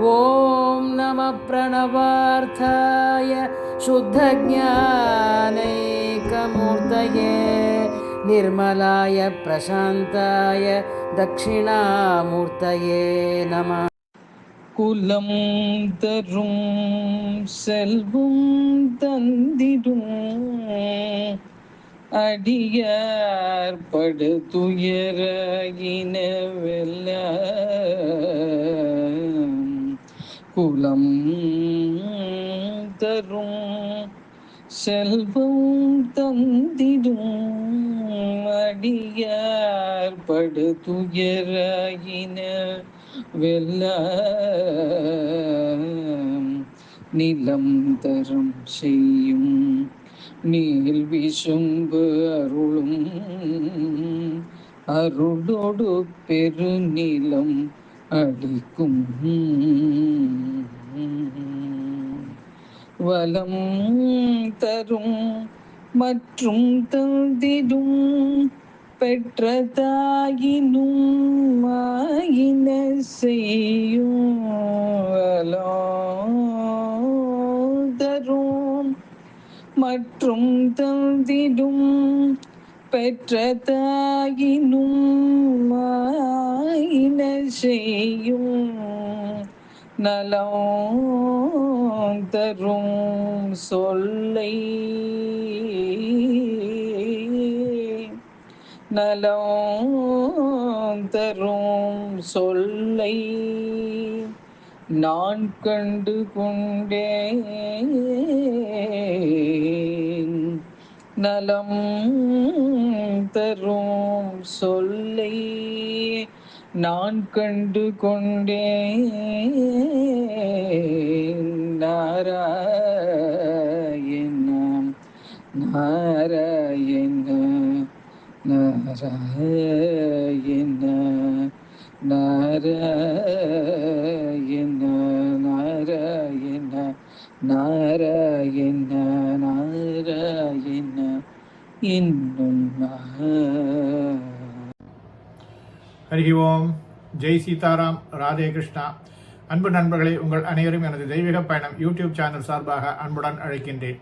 ഓം നമ പ്രണവാർത്ഥായ ശുദ്ധജ്ഞാനൈകമൂർത്തയെ നിർമ്മലായ പ്രശാന്തായ ദക്ഷിണാമൂർത്തയെ നമ. കുലം തരും സെൽവും തന്തിരും അടിയാർ പടുത്തുയരകിനെ വെല്ലാ படு குலம் தரும் செல்வம் தந்திடும் அடியார் படு துயர வெல்ல நிலம் தரம் செய்யும் நீல் விசும்பு அருளும் அருளோடு பெருநிலம் அடிக்கும் வலம் தரும் மற்றும் தந்திடும் பெற்ற தாயினும் மாயின செய்யும் தரும் மற்றும் தந்திடும் பெற்ற தாயினும் மாயின செய்யும் நலம் தரும் சொல்லை. நலம் தரும் சொல்லை நான் கண்டு கொண்டே. நலம் தரும் சொல்லை. நான் கண்டு கொண்டேன் நாராயண நாராயண நாராயண நாராயண. ஓம் ஜெய் சீதாராம் ராதே கிருஷ்ணா. அன்பு நண்பர்களே உங்கள் அனைவரும் எனது தெய்வீக பயணம் யூடியூப் சேனல் சார்பாக அன்புடன் அழைக்கின்றேன்.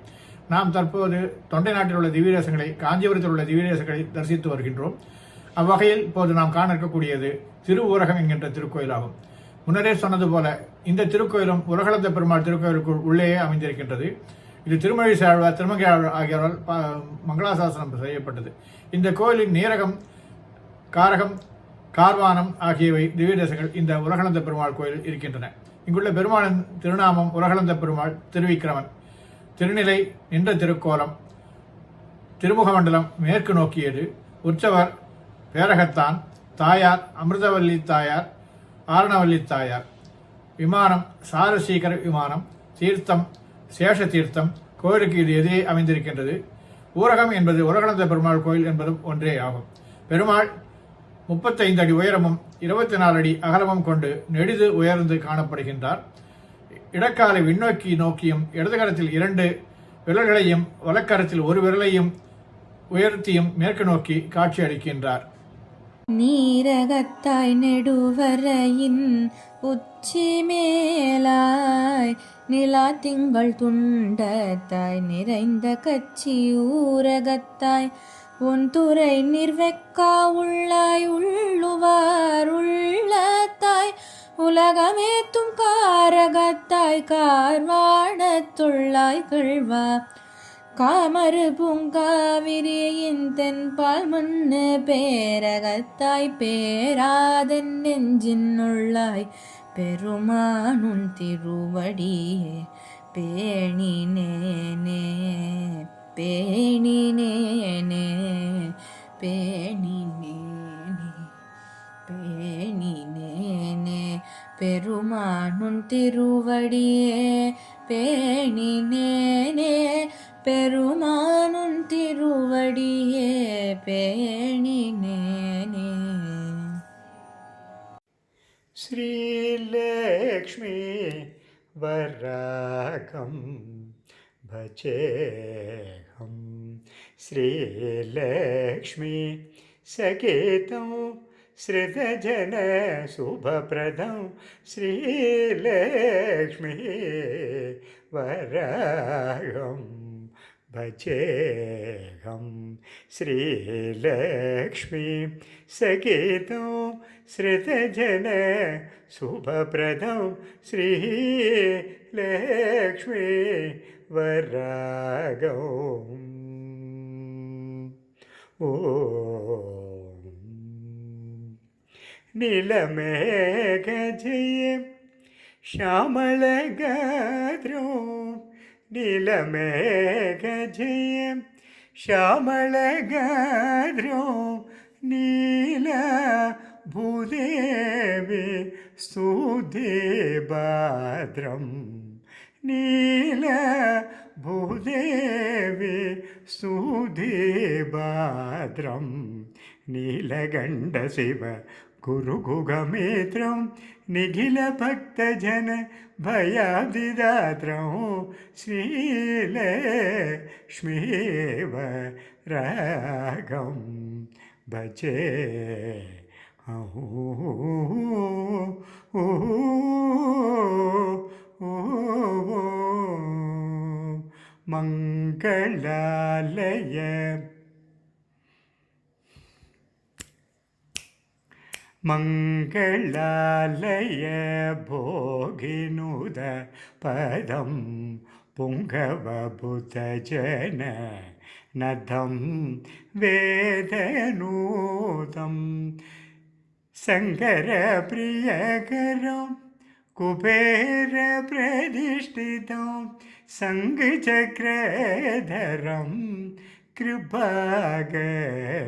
நாம் தற்போது தொண்டை நாட்டில் உள்ள திவ்யரசங்களை காஞ்சிபுரத்தில் உள்ள திவ்யரசங்களை தரிசித்து வருகின்றோம். அவ்வகையில் இப்போது நாம் காண இருக்கக்கூடியது திரு ஊரகம் என்கின்ற திருக்கோயிலாகும். முன்னரே சொன்னது போல இந்த திருக்கோயிலும் உரகலந்த பெருமாள் திருக்கோயிலுக்குள் உள்ளேயே அமைந்திருக்கின்றது. இது திருமழி சாழ்வார் திருமங்கை ஆகியோரால் ப- மங்களாசாசனம் செய்யப்பட்டது. இந்த கோயிலின் நீரகம் காரகம் கார்வானம் ஆகியவை திவ்யதேசங்கள் இந்த உலகளந்த பெருமாள் கோயில் இருக்கின்றன. இங்குள்ள பெருமாளின் திருநாமம் உலகளந்த பெருமாள் திருவிக்கிரமன். திருநிலை நின்ற திருக்கோலம் திருமுகமண்டலம் மேற்கு நோக்கியது உற்சவர் பேரகத்தான் தாயார் அமிர்தவல்லி தாயார் ஆரணவல்லி தாயார். விமானம் சாரசீகர விமானம் தீர்த்தம் சேஷ தீர்த்தம் கோயிலுக்கு இது எதிரே அமைந்திருக்கின்றது. ஊரகம் என்பது உலகளந்த பெருமாள் கோயில் என்பதும் ஒன்றே ஆகும் பெருமாள் முப்பத்தைந்து அடி உயரமும் இருபத்தி நாலு அடி அகலமும் கொண்டு நெடிது உயர்ந்து காணப்படுகின்றார். இடக்காலை விண்ணோக்கி நோக்கியும் இடது கரத்தில் இரண்டு விரல்களையும் வலக்கரத்தில் ஒரு விரலையும் உயர்த்தியும் மேற்கு நோக்கி காட்சி அளிக்கின்றார். நீரகத்தாய் நெடுவரையின் உச்சி மேலாய் நிலா திங்கள் துண்டத்தாய் நிறைந்த கச்சி ஊரகத்தாய் உன் துறை நிர்வெக்கா உள்ளாய் உள்ளுவார் உள்ளத்தாய். உலகமேத்தும் காரகத்தாய் கார்வாடத்துள்ளாய் கழ்வா காமறு பூங்காவிரியின் தென்பால் முன்னு பேரகத்தாய் பேராதன் நெஞ்சின் உள்ளாய். பெருமானுன் திருவடியே பேணினேனே பேணினேனே പേണിനേനെ പേണിനേനെ പെരുമാണും തിരുവടിയേ പേണിനേനെ പെരുമാനും തിരുവടിയേ പേണിനേനെ ശ്രീലക്ഷ്മി വരാകം ഭജേഹം. श्रीलक्ष्मी सकेतं श्रुतजनशुभप्रदं श्रीलक्ष्मी वराहं भजेऽहं श्रीलक्ष्मी सकेतं श्रुतजन शुभप्रदं श्रीलक्ष्मी वरागौ നിലമേഘജയ ശ്യാമളഗദ്രോ. നിലമേഘജയ ശ്യാമളഗദ്രോ. നീല ഭൂദേവി സുധീഭദ്രം നീല भूदेवी स्तुतिभद्रं नीलगण्डशिव गुरुगुगमित्रं निखिलभक्तजन भयादिदात्रं। श्रीलक्ष्मीव रागं भजे। മംഗളാലയ. മംഗളാലയ ഭോഗിനുത പദം പുങ്കവബുധജന നദം വേദനൂതം സങ്കരപ്രിയകരം കുബേരപ്രതിഷ്ഠിതം नदं वेदनूतं शङ्करप्रियकरं कुबेरप्रतिष्ठितं सङ्गचक्रधरं कृपाकरम्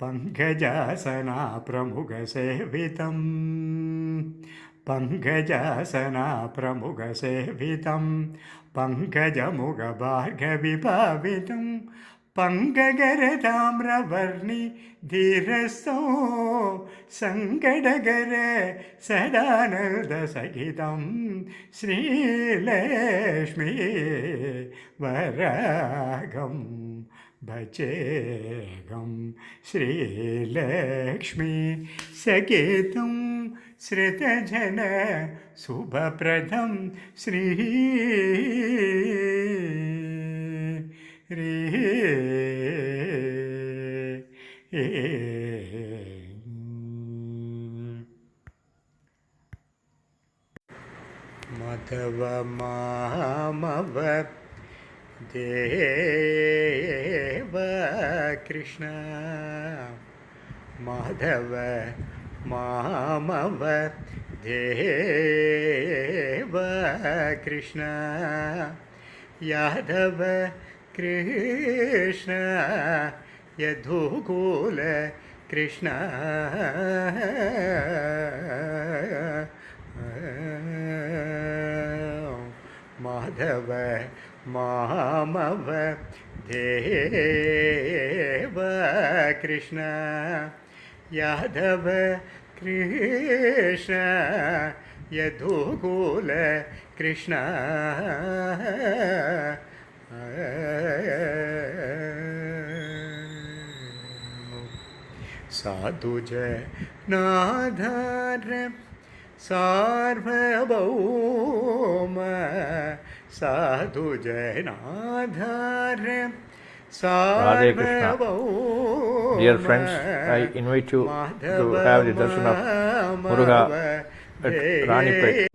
पङ्कजासना प्रमुखसेवितं पङ्कजासना प्रमुखसेवितं पङ्कजमुखभार्गविभावितं पङ्कगरताम्रवर्णि धीरस्थो सङ्कटकर सदानन्दसहितं श्रीलक्ष्मी वरागम् भजेगं श्रीलक्ष्मी सकेतं श्रुतजन शुभप्रदं श्री मधव मामव देव कृष्ण। माधव मामव देव कृष्ण। यादव कृष्ण यदुकूल कृष्ण। माधव मामव देव कृष्ण। यादव कृष्ण यदुकूल कृष्ण। साधु जय नाधर सार्वभौम साधु जय नाधर सार्वभौम dear friends I invite you to have the darshan of Muruga Ranipet